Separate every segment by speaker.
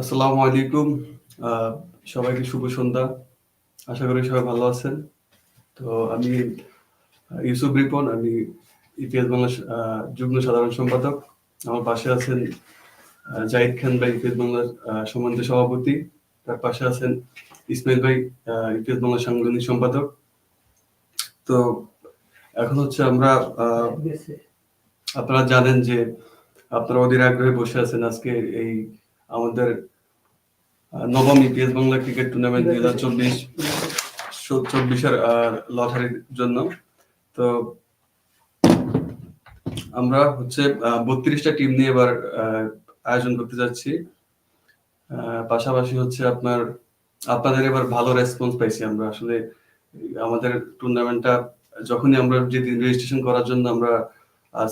Speaker 1: আসসালামু আলাইকুম। সবাইকে শুভ সন্ধ্যা। আশা করি সবাই ভালো আছেন। তো আমি ইউসুফ রিপন, আমি ইতিহাস বাংলা যুগ্ম সাধারণ সম্পাদক। আমার পাশে আছেন জাহিদ খান ভাই ইতিহাস বাংলার সম্মানিত সভাপতি। তার পাশে আছেন ইসমাইল ভাই ইতিহাস বাংলার সাংগঠনিক সম্পাদক। তো এখন হচ্ছে আমরা আপনারা জানেন যে আপনারা অধীর আগ্রহে বসে আছেন আজকে এই আমাদের নবম ইপিএস বাংলা ক্রিকেট টুর্নামেন্ট দুই হাজার চব্বিশ, চব্বিশের লটারির জন্য। তো আমরা হচ্ছে বত্রিশটা টিম নিয়ে এবার আয়োজন করতে যাচ্ছি। পাশাপাশি হচ্ছে আপনার, আপনাদের এবার ভালো রেসপন্স পাইছি আমরা। আসলে আমাদের টুর্নামেন্টটা যখনই আমরা যেদিন রেজিস্ট্রেশন করার জন্য আমরা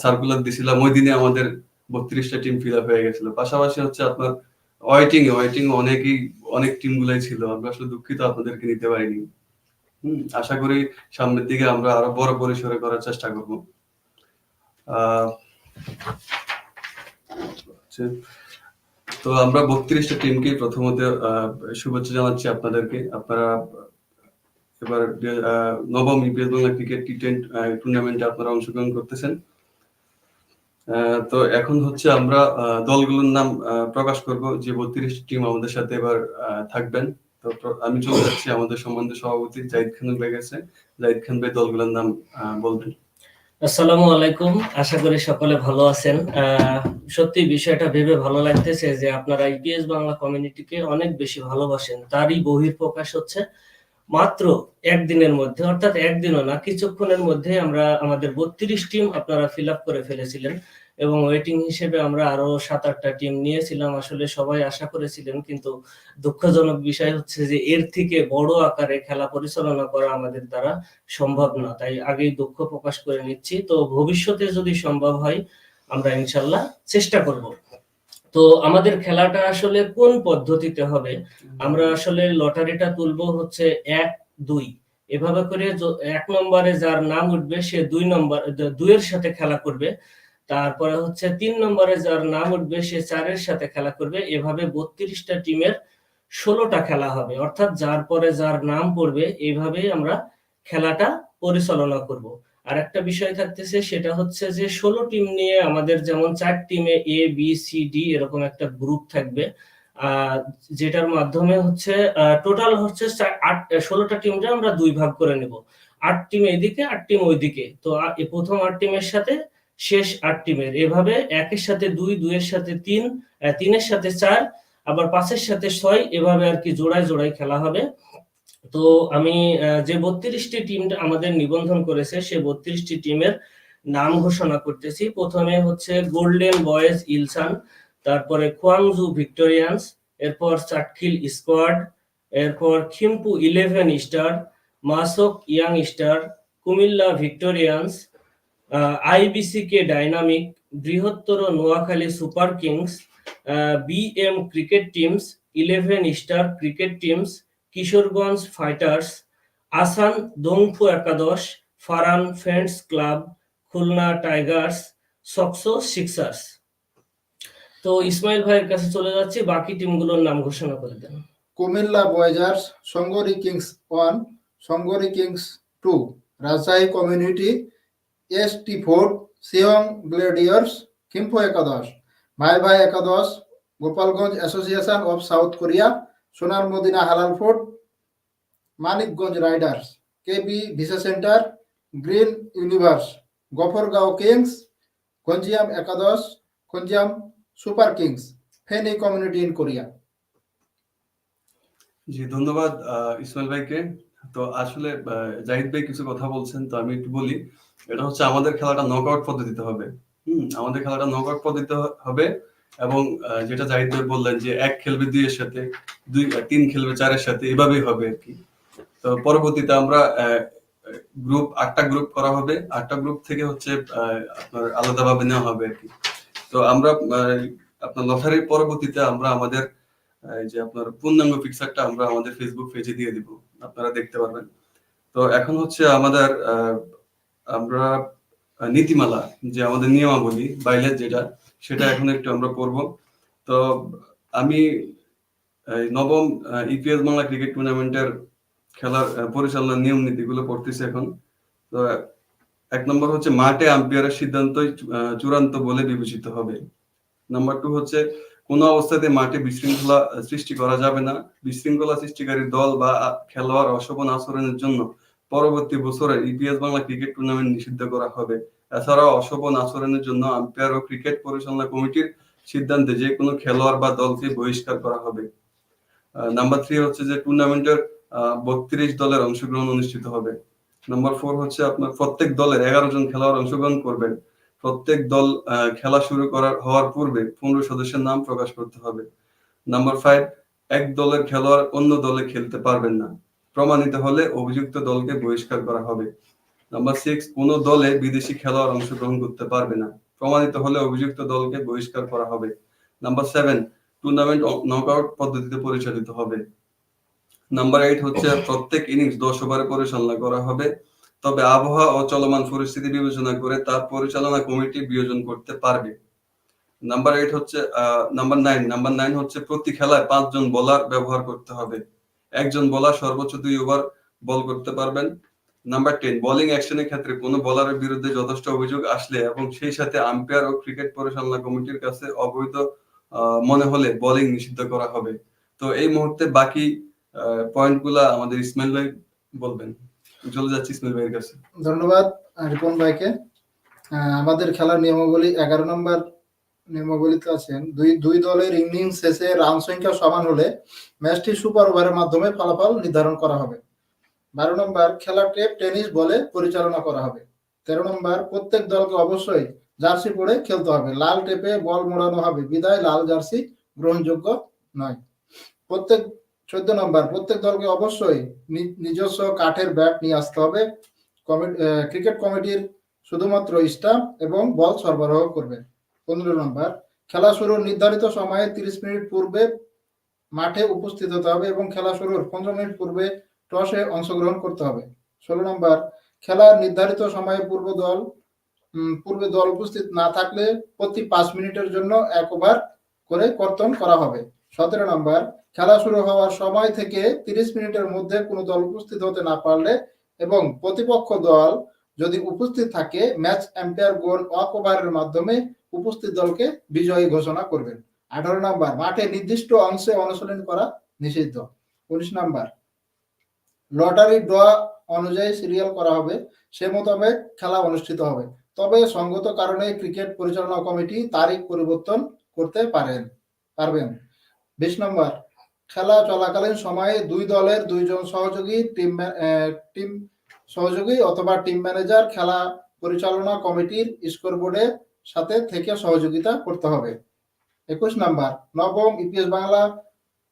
Speaker 1: সার্কুলার দিছিলাম, ওই দিনে আমাদের বত্রিশটা টিম ফিল আপ হয়ে গেছিল। পাশাপাশি হচ্ছে আপনার ওয়েটিং ওয়েটিং অনেকই, অনেক টিম গুলাই ছিল। আমরা আসলে দুঃখিত আপনাদেরকে নিতে পারিনি। হুম, আশা করি সামনের দিকে আমরা আরও বড় পরিসরে করার চেষ্টা করব। তো আমরা বত্রিশটা টিমকে প্রথমত শুভেচ্ছা জানাচ্ছি আপনাদেরকে। আপনারা এবার নবম EPS Bangla cricket T ten টুর্নামেন্টে আপনারা অংশগ্রহণ করতেছেন। তো এখন হচ্ছে আমরা দলগুলোর নাম প্রকাশ করব। যে বত্রিশ টিম আমাদের সাথে এবার থাকবেন। তো আমি চলে যাচ্ছি আমাদের সম্বন্ধে সভাপতি জাহিদ খান ভাই গেছে জাহিদ খান ভাই, দলগুলোর নাম বলবেন।
Speaker 2: আসসালামু আলাইকুম। আশা করি সকলে ভালো আছেন। সত্যি বিষয়টা ভেবে ভালো লাগতেছে যে আপনারা ইপিএস বাংলা কমিউনিটিকে অনেক বেশি ভালোবাসেন। তারই বহির প্রকাশ হচ্ছে মাত্র একদিনের মধ্যে, অর্থাৎ একদিনও না, কিছুক্ষণের মধ্যে আমরা আমাদের বত্রিশ টিম আপনারা ফিল আপ করে ফেলেছিলেন এবং ওয়েটিং হিসেবে আমরা আরও সাত আটটা টিম নিয়েছিলাম। আসলে সবাই আশা করেছিলেন, কিন্তু দুঃখজনক বিষয় হচ্ছে যে এর থেকে বড় আকারে খেলা পরিচালনা করা আমাদের দ্বারা সম্ভব না। তাই আগেই দুঃখ প্রকাশ করে নিচ্ছি। তো ভবিষ্যতে যদি সম্ভব হয়, আমরা ইনশাল্লাহ চেষ্টা করব। তো আমাদের খেলাটা আসলে কোন পদ্ধতিতে হবে? আমরা আসলে লটারিটা তুলবো হচ্ছে এক, দুই। এভাবে করে এক নম্বরে যার নাম উঠবে, সে দুই নম্বর দুইয়ের সাথে খেলা করবে। তারপরে হচ্ছে তিন নম্বরে যার নাম উঠবে, সে চারের সাথে খেলা করবে। এভাবে বত্রিশটা টিমের ষোলোটা খেলা হবে। অর্থাৎ যার পরে যার নাম পড়বে এইভাবেই আমরা খেলাটা পরিচালনা করব। আর একটা বিষয় থাকতেছে, সেটা হচ্ছে যে ষোলো টিম নিয়ে আমাদের যেমন চার টিমে এ বি সি ডি এরকম একটা গ্রুপ থাকবে। যেটার মাধ্যমে হচ্ছে টোটাল হচ্ছে আট, ষোলোটা টিমটা আমরা দুই ভাগ করে নেব। আট টিম এদিকে, আট টিম ওইদিকে। তো প্রথম আট টিমের সাথে শেষ আট টিমের এভাবে একের সাথে দুই, দুইয়ের সাথে তিন তিনের সাথে চার, আবার পাঁচের সাথে ছয়, এভাবে আর কি জোড়ায় জোড়ায় খেলা হবে। তো আমি যে বত্রিশটি টিমটা আমাদের নিবন্ধন করেছে, সে বত্রিশটি টিমের নাম ঘোষণা করতেছি। প্রথমে হচ্ছে গোল্ডেন বয়েজ ইলসান তারপরে কোয়াংজু ভিক্টোরিয়ান্স এরপর চাটখিল স্কোয়াড এরপর Gimpo eleven star মাসক young star Comilla Victorians IBC K dynamic বৃহত্তর Noakhali super kings BM cricket teams eleven star cricket teams Kishoreganj fighters, Asan দংফু একাদশ, Faran friends club, Khulna tigers, সকসো sixers. তো ইসমাইল ভাইয়ের কাছে চলে যাচ্ছি, বাকি টিমগুলোর নাম ঘোষণা করে দেন।
Speaker 3: কুমিল্লা বয়েজার্স, সঙ্গরি kings one, সঙ্গরি kings two, Rajshahi community S T four, সিয়ং gladiators Gimpo একাদশ, ভাই ভাই একাদশ, Gopalganj association of south Korea সোনার মদিনা হালাল fort, Manikganj riders KB visa centre, green universe, Gafargaon kings Gonjiam একাদশ Gonjiam super kings, Feni community in Korea.
Speaker 1: জি, ধন্যবাদ ইসমাইল ভাইকে। তো আসলে জাহিদ ভাই কিছু কথা বলছেন, তো আমি একটু বলি। এটা হচ্ছে আমাদের খেলাটা নকআউট পদ্ধতিতে হবে। হুম, আমাদের খেলাটা নকআউট পদ্ধতিতে হবে। এবং যেটা জাহিদ বললেন যে এক খেলবে দুইয়ের সাথে, দুই তিন খেলবে চারের সাথে, এভাবেই হবে আর কি। তো পরবর্তীতে আমরা গ্রুপ আটটা গ্রুপ করা হবে। আটটা গ্রুপ থেকে হচ্ছে আপনার আলাদাভাবে নেওয়া হবে আর কি। তো আমরা আপনার লটারির পরবর্তীতে আমরা আমাদের যে আপনার পূর্ণাঙ্গ পিকচারটা আমরা আমাদের ফেসবুক পেজে দিয়ে দিব। আপনারা দেখতে পারবেন। তো এখন হচ্ছে আমাদের আমরা নীতিমালা, যে আমাদের নিয়মাবলী বাইলের যেটা সেটা এখন একটু আমরা পড়ব তো আমি নবম ইপিএল বাংলা ক্রিকেট টুর্নামেন্টের খেলার পরিচালনার নিয়ম নীতিগুলো পড়তেছি এখন। তো এক নম্বর হচ্ছে মাঠে আম্পায়ারের সিদ্ধান্তই চূড়ান্ত বলে বিবেচিত হবে। নাম্বার টু হচ্ছে, কোনো অবস্থাতে মাঠে বিশৃঙ্খলা সৃষ্টি করা যাবে না। বিশৃঙ্খলা সৃষ্টিকারী দল বা খেলোয়াড় অশোভন আচরণের জন্য পরবর্তী বছরে ইপিএস বাংলা ক্রিকেট টুর্নামেন্ট নিষিদ্ধ করা হবে। এছাড়াও অশোভন আচরণের জন্য আম্পায়ার ও ক্রিকেট পরিচালনা কমিটির সিদ্ধান্তে যে কোনো খেলোয়াড় বা দলকে বহিষ্কার করা হবে। নাম্বার থ্রি হচ্ছে যে টুর্নামেন্টের বত্রিশ দলের অংশগ্রহণ অনুষ্ঠিত হবে। নাম্বার ফোর হচ্ছে আপনার প্রত্যেক দলের এগারো জন খেলোয়াড় অংশগ্রহণ করবেন। প্রত্যেক দল খেলা শুরু করার, হওয়ার পূর্বে পনেরো সদস্যের নাম প্রকাশ করতে হবে। নাম্বার ফাইভ এক দলের খেলোয়াড় অন্য দলে খেলতে পারবেন না। প্রমাণিত হলে অভিযুক্ত দলকে বহিষ্কার করা হবে। নাম্বার সিক্স কোনো দলে বিদেশি খেলোয়াড় অংশগ্রহণ করতে পারবে না। প্রমাণিত হলে অভিযুক্ত দলকে বহিষ্কার করা হবে। নাম্বার সেভেন টুর্নামেন্ট নকআউট পদ্ধতিতে পরিচালিত হবে। নাম্বার এইট হচ্ছে প্রত্যেক ইনিংস দশ ওভারে পরিচালনা করা হবে। তবে আবহাওয়া ও চলমান পরিস্থিতি বিবেচনা করে তার পরিচালনা কমিটি বিয়োজন করতে পারবে। নাম্বার এইট হচ্ছে নাম্বার নাইন নাম্বার নাইন হচ্ছে প্রতি খেলায় পাঁচজন বোলার ব্যবহার করতে হবে। একজন বোলার সর্বোচ্চ দুই ওভার বল করতে পারবেন। নাম্বার টেন বোলিং অ্যাকশনের ক্ষেত্রে কোনো বোলারের বিরুদ্ধে যথেষ্ট অভিযোগ আসলে এবং সেই সাথে আম্পায়ার ও ক্রিকেট পরিচালনা কমিটির কাছে অবৈধ মনে হলে বোলিং নিষিদ্ধ করা হবে। তো এই মুহূর্তে বাকি পয়েন্টগুলা আমাদের ইসমাইল ভাই বলবেন। চলে যাচ্ছি ইসমাইল ভাইয়ের কাছে।
Speaker 3: ধন্যবাদ, রিপন ভাইকে। আমাদের খেলার নিয়মাবলী এগারো নম্বর নিয়মাবলীতে আছেন। দুই দুই দলের ইনিংস শেষে রান সংখ্যা সমান হলে ম্যাচটি সুপার ওভারের মাধ্যমে ফলাফল নির্ধারণ করা হবে। বারো নম্বর খেলা টেপ টেনিস বলে পরিচালনা করা হবে। তেরো নম্বর, প্রত্যেক দলকে অবশ্যই জার্সি পরে খেলতে হবে। লাল টেপে বল মোড়ানো হবে। বিদায়, লাল জার্সি গ্রহণযোগ্য নয়। প্রত্যেক, চোদ্দ নম্বর, প্রত্যেক দলকে অবশ্যই নিজস্ব কাঠের ব্যাট নিয়ে আসতে হবে। ক্রিকেট কমিটির শুধুমাত্র স্টাম্প এবং বল সরবরাহ করবে। পনেরো নম্বর, খেলা শুরুর নির্ধারিত সময়ে তিরিশ মিনিট পূর্বে মাঠে উপস্থিত হতে হবে এবং খেলা শুরুর পনেরো মিনিট পূর্বে টসে অংশগ্রহণ করতে হবে। ষোলো নম্বর, খেলার নির্ধারিত সময়ে পূর্ব দল পূর্বে দল উপস্থিত না থাকলে প্রতি পাঁচ মিনিটের জন্য এক ওভার করে কর্তন করা হবে। সতেরো নম্বর, খেলা শুরু হওয়ার সময় থেকে তিরিশ মিনিটের মধ্যে কোনো দল উপস্থিত হতে না পারলে এবং প্রতিপক্ষ দল যদি উপস্থিত থাকে, ম্যাচ এম্পায়ার গোল ওয়াক ওভারের মাধ্যমে উপস্থিত দলকে বিজয়ী ঘোষণা করবেন। আঠারো নম্বর, মাঠে নির্দিষ্ট অংশে অনুশীলন করা নিষিদ্ধ। উনিশ নম্বর লটারি ড্র অনুযায়ী সিরিয়াল করা হবে, সে মোতাবেক খেলা অনুষ্ঠিত হবে। তবে সঙ্গত কারণে ক্রিকেট পরিচালনা কমিটি তারিখ পরিবর্তন করতে পারেন, পারবেন। বিশ নম্বর, খেলা চলাকালীন সময়ে দুই দলের দুইজন সহযোগী টিম টিম সহযোগী অথবা টিম ম্যানেজার খেলা পরিচালনা কমিটির স্কোর বোর্ডের সাথে থেকে সহযোগিতা করতে হবে। একুশ নাম্বার, নবম ইপিএস বাংলা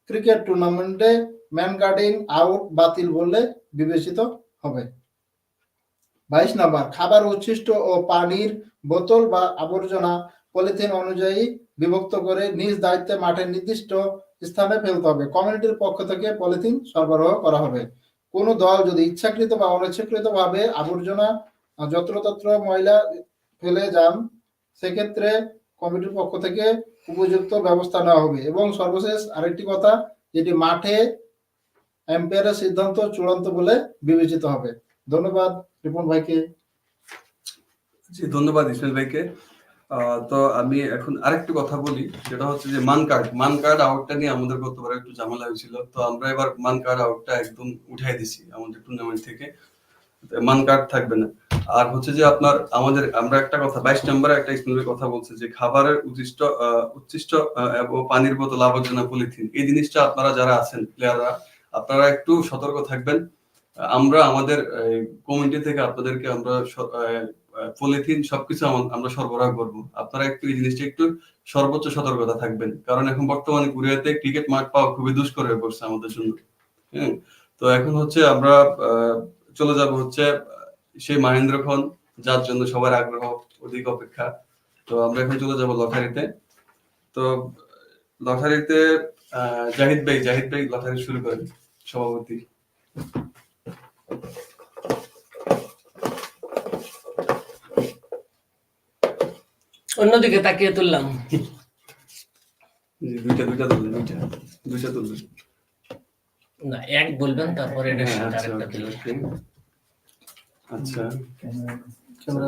Speaker 3: ক্রিকেট টুর্নামেন্টে ম্যান গার্ডিং আউট বাতিল বললে বিবেচিত হবে। বাইশ নাম্বার, খাবার উচ্ছিষ্ট ও পানির বোতল বা আবর্জনা পলিথিন অনুযায়ী বিভক্ত করে নিজ দায়িত্বে মাঠের নির্দিষ্ট স্থানে ফেলতে হবে। কমিউনিটির পক্ষ থেকে পলিথিন সরবরাহ করা হবে। কোন দল যদি ইচ্ছাকৃত বা অনিচ্ছাকৃত ভাবে আবর্জনা যত্রতত্র ময়লা ফেলে যান, সেক্ষেত্রে কমিটির পক্ষ থেকে উপযুক্ত ব্যবস্থা নেওয়া হবে। এবং সর্বশেষ আরেকটি কথা, যেটি মাঠে এম্পায়ারের সিদ্ধান্ত চূড়ান্ত বলে বিবেচিত হবে। ধন্যবাদ রিপন ভাইকে।
Speaker 1: জি, ধন্যবাদ ইসমাইল ভাইকে। তো আমি এখন আরেকটু কথা বলি যেটা হচ্ছে যে মান কার্ড মান কার্ড আউটটা নিয়ে আমাদের গতবার একটু ঝামেলা হয়েছিল। তো আমরা এবার মান কার্ড আউটটা একদম উঠাই দিছি আমাদের টুর্নামেন্ট থেকে। মান কার্ড থাকবে না। আর হচ্ছে যে আপনার আমাদের, আমরা একটা কথা, বাইশ নম্বরে একটা স্কুলের কথা বলছে যে খাবারের উচ্ছিষ্ট উচ্ছিষ্ট এবং পানির বোতল আবর্জনা পলিথিন, এই জিনিসটা আপনারা যারা আছেন প্লেয়াররা আপনারা একটু সতর্ক থাকবেন। আমরা আমাদের কমিটি থেকে আপনাদেরকে আমরা পলিথিন সবকিছু আমরা সরবরাহ করব। আপনারা একটু এই জিনিসটা একটু সর্বোচ্চ সতর্কতা থাকবেন। কারণ এখন বর্তমানে কুরিয়াতে ক্রিকেট মাঠ পাওয়া খুবই দুষ্কর হয়ে পড়ছে আমাদের জন্য হ্যাঁ তো এখন হচ্ছে আমরা চলে যাব হচ্ছে, সেই মাহেন্দ্র খন, যার জন্য সবার আগ্রহ অধিক অপেক্ষা। তো আমরা এখন চলে যাব লটারিতে। তো লটারিতে জাহিদ ভাই জাহিদ ভাই লটারি শুরু করেন। সভাপতি
Speaker 2: অন্যদিকে তাকিয়ে তুললাম।
Speaker 1: দুইটা দুইটা তুললেন দুইটা দুইটা তুললেন।
Speaker 2: না এক বলবেন তারপরে
Speaker 1: হ্যাঁ,
Speaker 2: এটা
Speaker 1: আচ্ছা, আচ্ছা।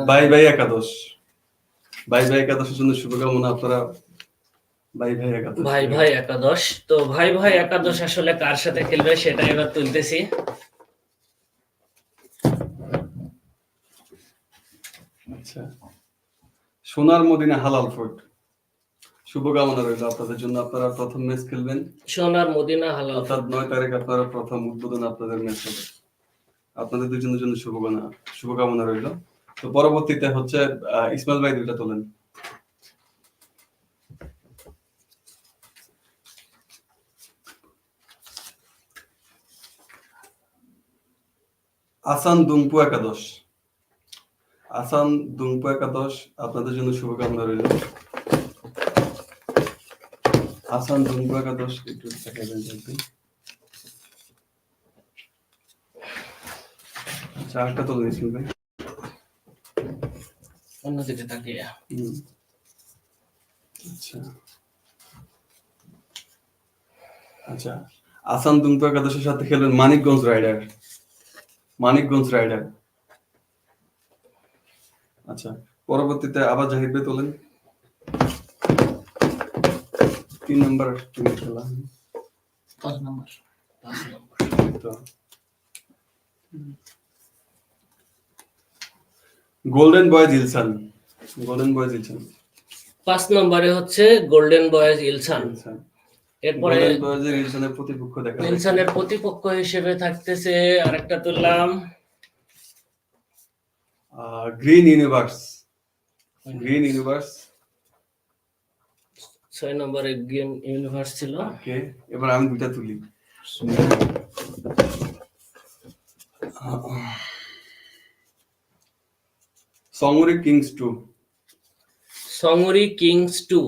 Speaker 1: বাই বাই একাদশ। বাই বাই একাদশের জন্য শুভকামনা আপনারা ভাই
Speaker 2: ভাই একাদশ তো ভাই ভাই একাদশ আসলে কার সাথে খেলবে সেটা এবার তুলতেছি।
Speaker 1: আচ্ছা। সোনার মদিনা হালাল ফুড শুভকামনা রইল আপনাদের জন্য। আপনারা প্রথম ম্যাচ খেলবেন।
Speaker 2: সোনার মদিনা হালাল
Speaker 1: অর্থাৎ নয় তারিখ আপনারা প্রথম উদ্বোধন আপনাদের ম্যাচ হবে। আপনাদের দুজনের জন্য শুভকামনা শুভকামনা রইল। তো পরবর্তীতে হচ্ছে ইসমাইল ভাই দুইটা তোলেন। আসান দুম্পু একাদশ। আসান দুম্পু একাদশ আপনাদের জন্য শুভকামনা রইল। আসান দুম্পু একাদশ একটু দেখাবেন দেখবেন আচ্ছা আরেকটা তোলেন ভাই।
Speaker 2: অন্যদিকে তাকিয়ে।
Speaker 1: আচ্ছা। আচ্ছা আসাম দুমতো একাদশের সাথে খেলবেন মানিকগঞ্জ রাইডার। মানিকগঞ্জ রাইডার আচ্ছা পরবর্তীতে আবার জাহিদ ভাই তোলেন। তিন নম্বর খেলা।
Speaker 3: পাঁচ নম্বর
Speaker 2: পাঁচ নম্বর
Speaker 1: golden boys Ilsan golden boys Ilsan
Speaker 2: পাঁচ নম্বরে হচ্ছে গোল্ডেন বয়েজ ইলসান
Speaker 1: ইলসান
Speaker 2: এরপরে
Speaker 1: প্রতিপক্ষ দেখা যাচ্ছে।
Speaker 2: প্রতিপক্ষ হিসেবে থাকতেছে আরেকটা তুললাম।
Speaker 1: গ্রিন ইউনিভার্স গ্রিন ইউনিভার্স
Speaker 2: ছয় নম্বরে গেম ইউনিভার্স ছিল।
Speaker 1: ওকে এবার আমি দুইটা তুলি। সমরি কিংস টু
Speaker 2: সঙ্গরি কিংস টু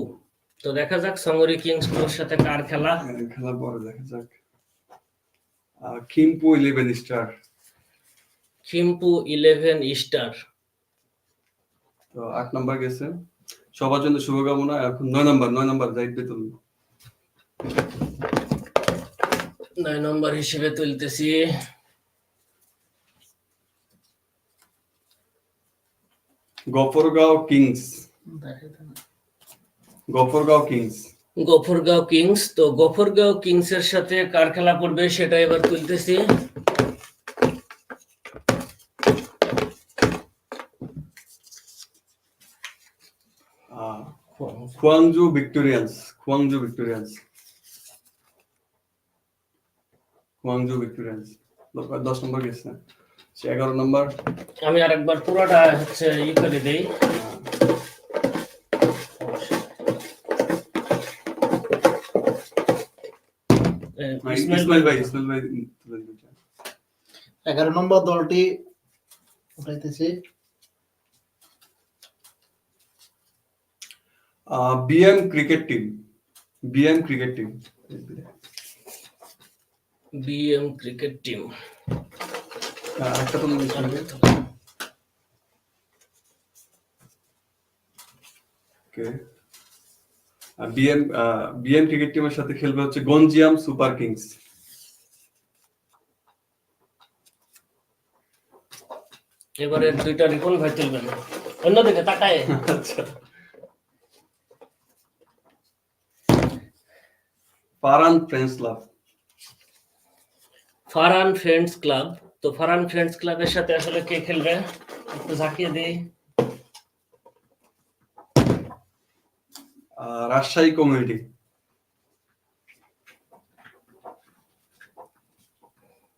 Speaker 2: তো দেখা যাক সঙ্গরি কিংস এর সাথে কার খেলা?
Speaker 1: খেলা পরে দেখা যাক। Gimpo eleven star
Speaker 2: Gimpo eleven star
Speaker 1: তো আট নাম্বার গেছে। সবার জন্য শুভকামনা এখন নয় নাম্বার নয় নাম্বার ভাই তুলুন
Speaker 2: নয় নম্বর হিসেবে তুলতেছি।
Speaker 1: Gafargaon kings. Gafargaon kings.
Speaker 2: Gafargaon kings তো গফরগাঁও কিংস এর সাথে কার খেলা পড়বে সেটা এবার তুলতেছি।
Speaker 1: খুয়াংজু ভিক্টোরিয়ান্স খুয়াংজু ভিক্টোরিয়ান্স। খুয়াংজু ভিক্টোরিয়ান্স। দশ নম্বর গেছে। এগারো নম্বর।
Speaker 2: আমি আরেকবার পুরোটা হচ্ছে ই করে দেই। ইসমাইল
Speaker 1: ইসমাইল ভাই ইসমাইল ভাই
Speaker 3: এগারো নম্বর দলটি উঠাইতেছি।
Speaker 1: BM cricket team BM cricket team.
Speaker 2: BM cricket team.
Speaker 1: একটা তো ওকে বিএম বিএম ক্রিকেট টিমের সাথে খেলবে হচ্ছে গঞ্জিয়াম সুপার কিংস।
Speaker 2: এবারে দুইটা রিপন ভাই তুলবেন। অন্যদিকে তাকায়।
Speaker 1: আচ্ছা। Faran friends club.
Speaker 2: Faran friends club. তো ফারান ফ্রেন্ডস ক্লাবের সাথে আসলে কে খেলবে? একটু ঝাঁকিয়ে দিই।
Speaker 1: রাজশাহী কমিউনিটি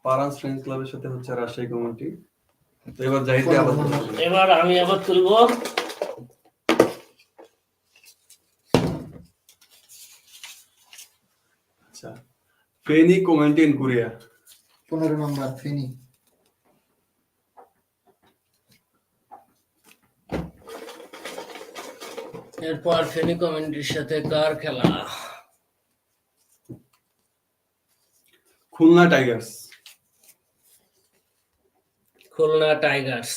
Speaker 1: পারান ফ্রেন্ডস ক্লাবের সাথে হচ্ছে রাজশাহী কমিউনিটি তো এবার জাহিদ আবার
Speaker 2: এবার আমি আবার তুলবো।
Speaker 1: আচ্ছা ফেনি কমিউনিটি ইন কোরিয়া
Speaker 3: পনেরো নম্বর ফিনি।
Speaker 2: এরপর ফেনী কমিউনিটির সাথে কার খেলা?
Speaker 1: খুলনা টাইগার্স।
Speaker 2: খুলনা টাইগার্স।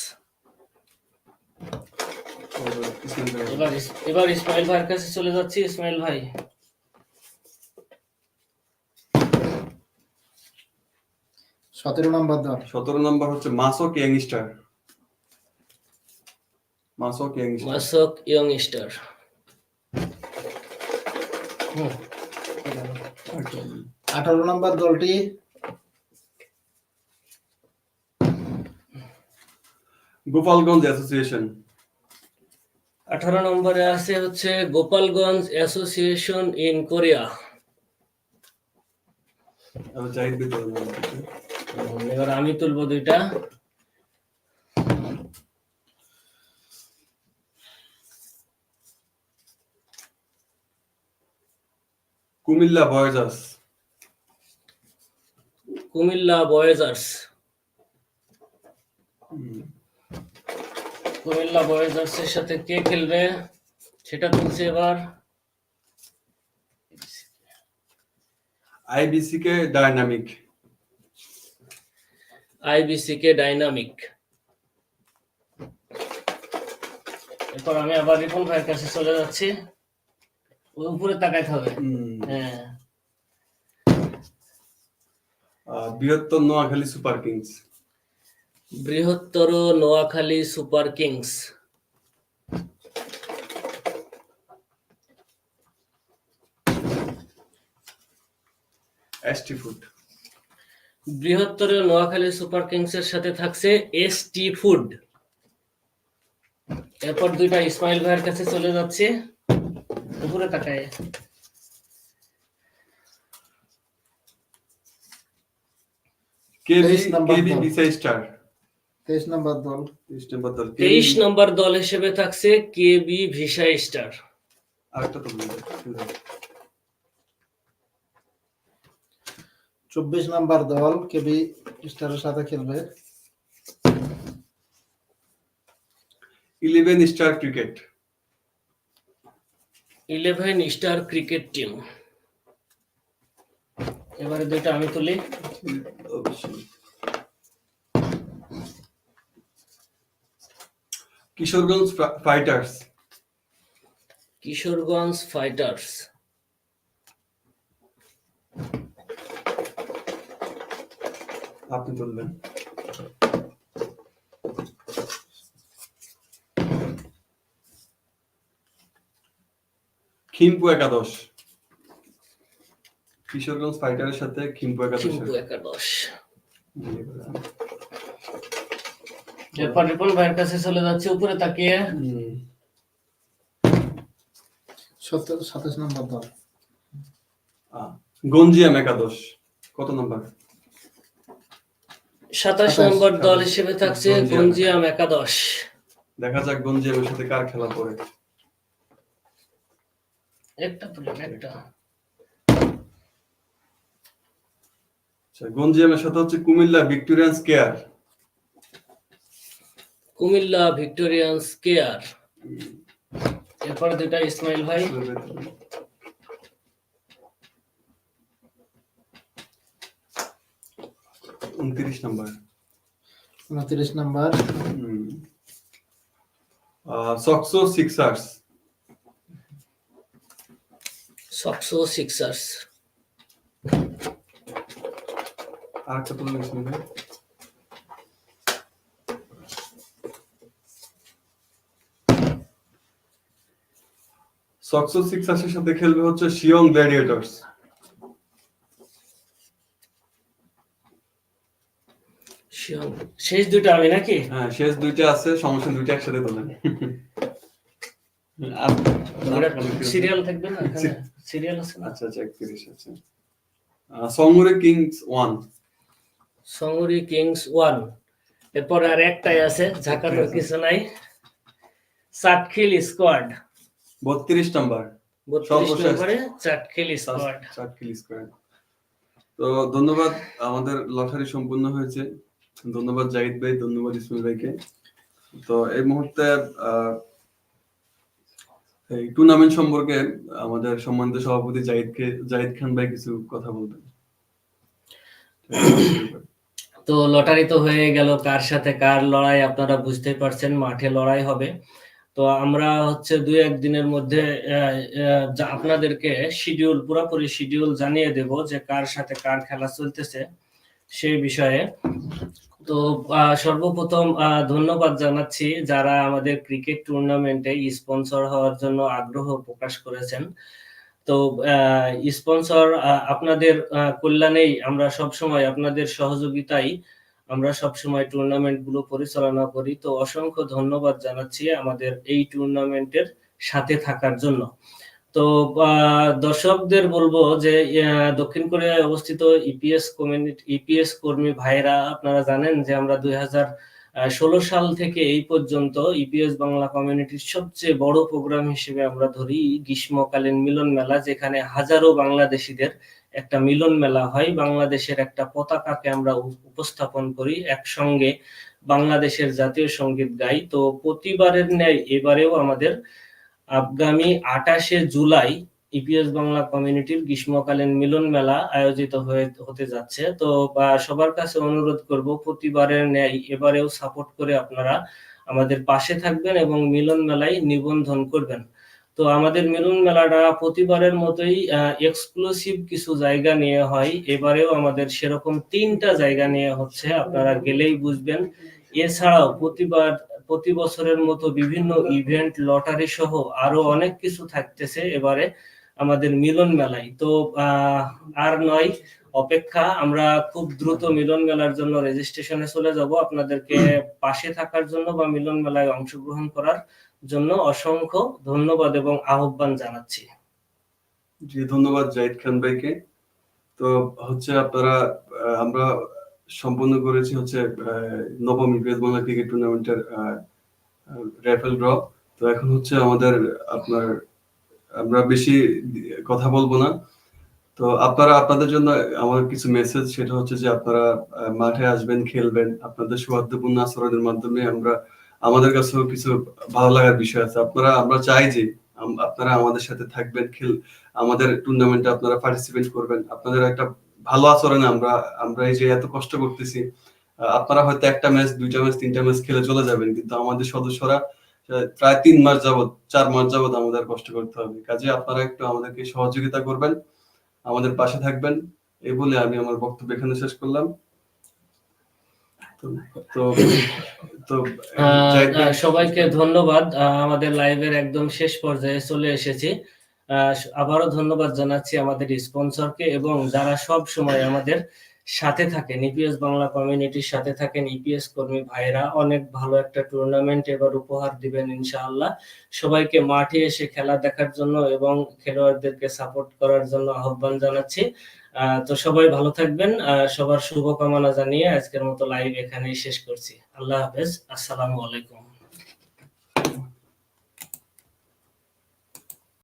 Speaker 2: এবার এবার ইসমাইল ভাইয়ের কাছে চলে যাচ্ছি। ইসমাইল ভাই।
Speaker 3: সতেরো নম্বর দল।
Speaker 1: সতেরো নম্বর হচ্ছে মাসক ইয়াংস্টার। মাসক ইয়াংস্টার
Speaker 2: মাসক ইয়ং স্টার।
Speaker 3: আঠারো নম্বর। দলটি?
Speaker 1: গোপালগঞ্জ অ্যাসোসিয়েশন।
Speaker 2: আঠারো নম্বরে আছে হচ্ছে গোপালগঞ্জ অ্যাসোসিয়েশন ইন কোরিয়া।
Speaker 1: এবার
Speaker 2: আমি তুলবো দুইটা।
Speaker 1: কুমিল্লা বয়েজার্স।
Speaker 2: কুমিল্লা বয়েজার্স। কুমিল্লা বয়েজার্স এর সাথে কে খেলবে সেটা তুলছে এবার।
Speaker 1: IBC K dynamic
Speaker 2: IBC K dynamic. এরপর আমি আবার রিপন ভাইয়ের কাছে চলে যাচ্ছি। উপরে তাকাইতে হবে। হ্যাঁ
Speaker 1: বৃহত্তর নোয়াখালী সুপার কিংস।
Speaker 2: বৃহত্তর Noakhali super kings.
Speaker 1: ST food
Speaker 2: বৃহত্তর নোয়াখালী সুপার কিংস এর সাথে থাকছে এস টি ফুড এরপর দুইটা ইসমাইল ভাইয়ের কাছে চলে যাচ্ছে। উপরে তাকায়।
Speaker 1: কেবি
Speaker 3: তেইশ নাম্বার
Speaker 1: কেবি। বিসাই স্টার।
Speaker 3: নম্বর দল।
Speaker 1: তেইশ নম্বর দল
Speaker 2: তেইশ নম্বর দল হিসেবে থাকছে কে বি ভিসা স্টার
Speaker 1: আরেকটা তো
Speaker 3: চব্বিশ নম্বর দল কেবি স্টারের সাথে খেলবে।
Speaker 1: Eleven star cricket
Speaker 2: eleven star cricket team এবারে দুইটা আমি তুলি।
Speaker 1: কিশোরগঞ্জ ফাইটার্স
Speaker 2: কিশোরগঞ্জ ফাইটার্স
Speaker 1: আপনি বলবেন খিম্পু একাদশ। কিশোরগঞ্জ ফাইটারের সাথে খিম্পু একাদশ
Speaker 2: কিন্তু একাদশ। এরপর রিপন ভাইয়ের কাছে চলে যাচ্ছে উপরে তাকিয়ে।
Speaker 3: সাতাশ নম্বর দল।
Speaker 1: গঞ্জিয়াম একাদশ কত নম্বর?
Speaker 2: সাতাশ নম্বর দল হিসেবে থাকছে
Speaker 1: গঞ্জিয়াম।
Speaker 2: একাদশ।
Speaker 1: দেখা যাক গঞ্জিয়ামের সাথে কার খেলা পড়ে।
Speaker 2: একটা একটা।
Speaker 1: গঞ্জিয়ামের সাথে হচ্ছে Comilla Victorians care.
Speaker 2: Comilla Victorians care. এরপর দুইটা ইসমাইল ভাই।
Speaker 1: উনত্রিশ নম্বর।
Speaker 3: উনত্রিশ নম্বর।
Speaker 1: সকসো সিক্সার্স।
Speaker 2: সকসো সিক্সার্স।
Speaker 1: আর একটা তুলে নিয়েছেন ভাই সকসো সিক্সার্সের সাথে খেলবে হচ্ছে শিয়ং গ্ল্যাডিয়েটর্স
Speaker 2: শেষ দুইটা আমি নাকি?
Speaker 1: হ্যাঁ শেষ দুইটা আছে সমস্যা দুইটা একসাথে তোলেন
Speaker 2: সিরিয়াল থাকবে না? সিরিয়াল আছে না?
Speaker 1: আচ্ছা আচ্ছা একত্রিশ আছে সঙ্গরে কিংস ওয়ান
Speaker 2: সঙ্গরি কিংস ওয়ান এরপর আর একটাই আছে ঝাঁকানোর কিছু নাই। চাটখিল স্কোয়াড
Speaker 1: বত্রিশ নম্বর।
Speaker 2: বত্রিশ। নম্বরে চাটখিল স্কোয়াড
Speaker 1: তো ধন্যবাদ আমাদের লটারি সম্পূর্ণ হয়েছে। ধন্যবাদ জাহিদ ভাই ধন্যবাদ ইসমাইল ভাইকে। তো এই মুহূর্তে এই টুর্নামেন্ট সম্পর্কে আমাদের সম্মানিত সভাপতি জাহিদকে জাহিদ খান ভাই কিছু কথা বলবেন।
Speaker 2: তো লটারি তো হয়ে গেল কার সাথে কার লড়াই আপনারা বুঝতেই পারছেন মাঠে লড়াই হবে। তো আমরা হচ্ছে দুই একদিনের মধ্যে আহ, আহ, আপনাদেরকে শিডিউল পুরোপুরি শিডিউল জানিয়ে দেব যে কার সাথে কার খেলা চলতেছে সেই বিষয়ে। তো আহ, সর্বপ্রথম আহ, ধন্যবাদ জানাচ্ছি যারা আমাদের ক্রিকেট টুর্নামেন্টে স্পন্সর হওয়ার জন্য আগ্রহ প্রকাশ করেছেন। তো স্পন্সর আপনাদের কল্যাণেই আমরা সব সময় আপনাদের সহযোগিতায় আমরা সব সময় টুর্নামেন্টগুলো পরিচালনা করি। তো অসংখ্য ধন্যবাদ জানাচ্ছি আমাদের এই টুর্নামেন্টের সাথে থাকার জন্য। তো দর্শকদের বলব যে দক্ষিণ কোরিয়ায় অবস্থিত ইপিএস কমিউনিটি ইপিএস কর্মী ভাইরা আপনারা জানেন যে আমরা দুই হাজার ষোলো সাল থেকে এই পর্যন্ত ইপিএস বাংলা কমিউনিটির সবচেয়ে বড় প্রোগ্রাম হিসেবে আমরা ধরি গ্রীষ্মকালীন মিলন মেলা, যেখানে হাজারো বাংলাদেশিদের একটা মিলন মেলা হয়। বাংলাদেশের একটা পতাকাকে আমরা উপ- উপস্থাপন করি, একসঙ্গে বাংলাদেশের জাতীয় সংগীত গাই। তো প্রতিবারের ন্যায় এবারেও আমাদের আগামী আঠাশে জুলাই ইপিএস বাংলা কমিউনিটির গ্রীষ্মকালীন মিলন মেলা আয়োজিত হয়ে, হতে যাচ্ছে। তো সবার কাছে অনুরোধ করব, প্রতিবারের ন্যায় এবারেও সাপোর্ট করে আপনারা আমাদের পাশে থাকবেন এবং মিলন মেলায় নিবন্ধন করবেন। তো, আমাদের মিলন মেলাটা প্রতিবারের মতোই এক্সক্লুসিভ কিছু জায়গা নিয়ে হয়। এবারেও আমাদের সেরকম তিনটা জায়গা নিয়ে হচ্ছে, আপনারা গেলেই বুঝবেন। এছাড়াও প্রতিবার, প্রতি বছরের মতো বিভিন্ন ইভেন্ট লটারি সহ আরও অনেক কিছু থাকতেছে এবারে। আমাদের মিলন মেলায়। তো আর নয়, অপেক্ষা, আমরা খুব দ্রুত মিলন মেলার জন্য রেজিস্ট্রেশনে চলে যাব। আপনাদেরকে পাশে থাকার জন্য বা মিলন মেলায় অংশগ্রহণ করার জন্য অসংখ্য ধন্যবাদ এবং আহ্বান জানাচ্ছি।
Speaker 1: জি, ধন্যবাদ জাহিদ খান ভাইকে। তো, হচ্ছে আপনারা আমরা সম্পন্ন করেছি হচ্ছে নবম ইপিএস বাংলা ক্রিকেট টুর্নামেন্টের র্যাফেল ড্র তো এখন হচ্ছে আমাদের আপনার আমরা বেশি কথা বলব না। তো আপনারা, আপনাদের জন্য আমার কিছু মেসেজ সেটা হচ্ছে যে আপনারা মাঠে আসবেন, খেলবেন, আপনাদের সৌহার্দ্যপূর্ণ আচরণের মাধ্যমে আমরা, আমাদের কাছেও কিছু ভালো লাগার বিষয় আছে। আপনারা, আমরা চাই যে আপনারা আমাদের সাথে থাকবেন, খেল, আমাদের টুর্নামেন্টে আপনারা পার্টিসিপেট করবেন। আপনাদের একটা ভালো আচরণে আমরা আমরা এই যে এত কষ্ট করতেছি আপনারা হয়তো একটা ম্যাচ দুইটা ম্যাচ তিনটা ম্যাচ খেলে চলে যাবেন, কিন্তু আমাদের সদস্যরা প্রায় তিন মাস যাবৎ চার মাস যাবত আমাদের কষ্ট করতে হবে। কাজে আপনারা একটু আমাদেরকে সহযোগিতা করবেন আমাদের পাশে থাকবেন এই বলে আমি আমার বক্তব্য এখানে শেষ করলাম। তো- তো
Speaker 2: সবাইকে ধন্যবাদ। আমাদের লাইভের একদম শেষ পর্যায়ে চলে এসেছি। আহ, আবারও ধন্যবাদ জানাচ্ছি আমাদের স্পন্সরকে এবং যারা সব সময় আমাদের সাথে থাকেন ইপিএস বাংলা কমিউনিটির সাথে থাকেন ইপিএস কর্মী ভাইরা অনেক ভালো একটা টুর্নামেন্ট এবার উপহার দিবেন ইনশাআল্লাহ। সবাইকে মাঠে এসে খেলা দেখার জন্য এবং খেলোয়াড়দেরকে সাপোর্ট করার জন্য আহ্বান জানাচ্ছি। তো সবাই ভালো থাকবেন। সবার শুভকামনা জানিয়ে আজকের মতো লাইভ এখানেই শেষ করছি। আল্লাহ হাফেজ। আসসালামু আলাইকুম।